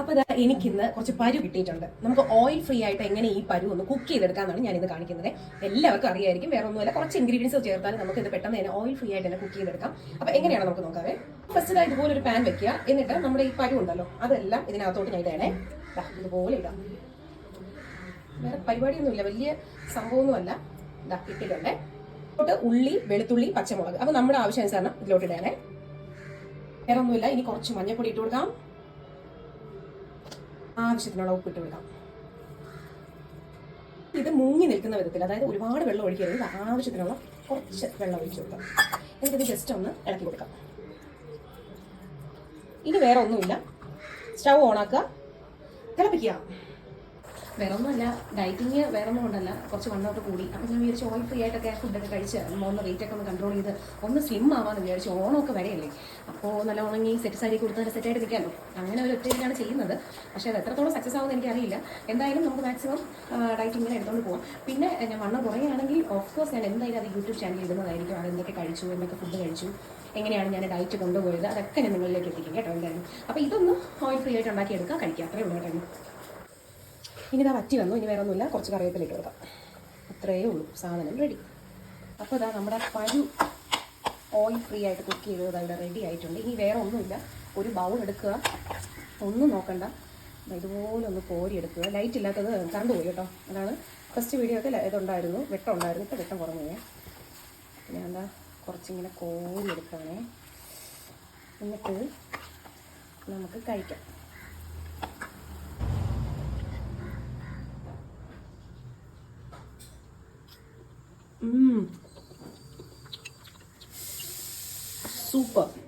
അപ്പൊ ഇതാ എനിക്കിന്ന് കുറച്ച് പരു കിട്ടിയിട്ടുണ്ട്. നമുക്ക് ഓയിൽ ഫ്രീ ആയിട്ട് എങ്ങനെ ഈ പരു ഒന്ന് കുക്ക് ചെയ്തെടുക്കാന്നാണ് ഞാൻ ഇത് കാണിക്കുന്നത്. എല്ലാവർക്കും അറിയായിരിക്കും വേറെ ഒന്നുമില്ല. കുറച്ച് ഇൻഗ്രീഡിയൻസ് ചേർത്താൽ നമുക്ക് ഇത് പെട്ടെന്ന് തന്നെ ഓയിൽ ഫ്രീ ആയിട്ട് തന്നെ കുക്ക് ചെയ്തെടുക്കാം. അപ്പൊ എങ്ങനെയാണ് നമുക്ക് നോക്കാവേ? ഫസ്റ്റ് ഇതുപോലെ ഒരു പാൻ വെക്കുക. എന്നിട്ട് നമ്മുടെ ഈ പരു ഉണ്ടല്ലോ അതെല്ലാം ഇതിനകത്തോട്ട് ഞാൻ ഇടണേ. ഇതുപോലെ ഇടാം. വേറെ പരിപാടിയൊന്നുമില്ല വലിയ സംഭവമൊന്നുമല്ല. ഇതാ ഇട്ടിട്ടുണ്ടേ. ഇങ്ങോട്ട് ഉള്ളി വെളുത്തുള്ളി പച്ചമുളക്. അപ്പൊ നമ്മുടെ ആവശ്യാനുസരണം ഇതിലോട്ട് ഇടണേ. വേറെ ഒന്നുമില്ല ഇനി കുറച്ച് മഞ്ഞൾപ്പൊടി ഇട്ട് കൊടുക്കാം. ആവശ്യത്തിനുള്ള ഉപ്പിട്ട് വിടാം. ഇത് മുങ്ങി നിൽക്കുന്ന വിധത്തിൽ അതായത് ഒരുപാട് വെള്ളം ഒഴിക്കരുത്. ആവശ്യത്തിനുള്ള കുറച്ച് വെള്ളം ഒഴിച്ചു കൊടുക്കാം. എന്നിട്ട് ഇത് ജസ്റ്റ് ഒന്ന് ഇളക്കി കൊടുക്കാം. ഇനി വേറെ ഒന്നുമില്ല. സ്റ്റൗ ഓണാക്കുക തിളപ്പിക്കുക. വേറെ ഒന്നുമല്ല ഡയറ്റിങ് വേറെ ഒന്നും കൊണ്ടല്ല കുറച്ച് വണ്ണോട്ട് കൂടി. അപ്പം ഞാൻ വിചാരിച്ചു ഓയിൽ ഫ്രീ ആയിട്ടൊക്കെ ഫുഡൊക്കെ കഴിച്ച് ഒന്ന് റേറ്റ് ഒക്കെ ഒന്ന് കൺട്രോൾ ചെയ്ത് ഒന്ന് സ്ലിം ആവാന്ന് വിചാരിച്ചു. ഓണമൊക്കെ വരെയല്ലേ. അപ്പോൾ നല്ല ഉണങ്ങി സെറ്റ് സാരി കൊടുത്ത് നല്ല സെറ്റായിട്ട് നിൽക്കാമല്ലോ അങ്ങനെ ഒരു ഒറ്റയ്ക്കാണ് ചെയ്യുന്നത്. പക്ഷേ അത് എത്രത്തോളം സക്സസ് ആവുമെന്ന് എനിക്കറിയില്ല. എന്തായാലും നമുക്ക് മാക്സിമം ഡയറ്റിങ്ങിനെ എടുത്തുകൊണ്ട് പോകാം പിന്നെ ഞാൻ വണ്ണം കുറയുകയാണെങ്കിൽ ഓഫ് കോഴ്സ് ഞാൻ എന്തായാലും അത് യൂട്യൂബ് ചാനൽ ഇടുന്നതായിരിക്കും. അത് എന്തൊക്കെ കഴിച്ചു എന്തൊക്കെ ഫുഡ് കഴിച്ചു എങ്ങനെയാണ് ഞാൻ ഡയറ്റ് കൊണ്ടുപോയത് അതൊക്കെ ഞാൻ നിങ്ങളിലേക്ക് എത്തിക്കും കേട്ടോ എന്തായാലും. അപ്പോൾ ഇതൊന്ന് ഓയിൽ ഫ്രീ ആയിട്ട് ഉണ്ടാക്കിയെടുക്കുക കഴിക്കുക അത്രേ ഉള്ളൂ കേട്ടോ ഇനി ഇതാ വറ്റി വന്നു ഇനി വേറെ ഒന്നുമില്ല കുറച്ച് കറിവേപ്പില ഇട്ട് കൊടുക്കാം. അത്രയേ ഉള്ളൂ. സാധനം റെഡി അപ്പോൾ ഇതാ നമ്മുടെ പരു ഓയിൽ ഫ്രീ ആയിട്ട് കുക്ക് ചെയ്തത് അവിടെ റെഡി ആയിട്ടുണ്ട്. ഇനി വേറെ ഒന്നുമില്ല. ഒരു ബൗൾ എടുക്കുക. ഒന്നും നോക്കണ്ട. ഇതുപോലെ ഒന്ന് കോരി എടുക്കുക. ലൈറ്റ് ഇല്ലാത്തത് കറണ്ട് പോയി കേട്ടോ. അതാണ് ഫസ്റ്റ് വീഡിയോ ഒക്കെ ഇതുണ്ടായിരുന്നു. വെട്ടം ഉണ്ടായിരുന്നു. ഇപ്പോൾ വെട്ടം കുറഞ്ഞു പിന്നെ എന്താ? കുറച്ചിങ്ങനെ കോരി എടുക്കുകയാണേ. എന്നിട്ട് നമുക്ക് കഴിക്കാം. М. -м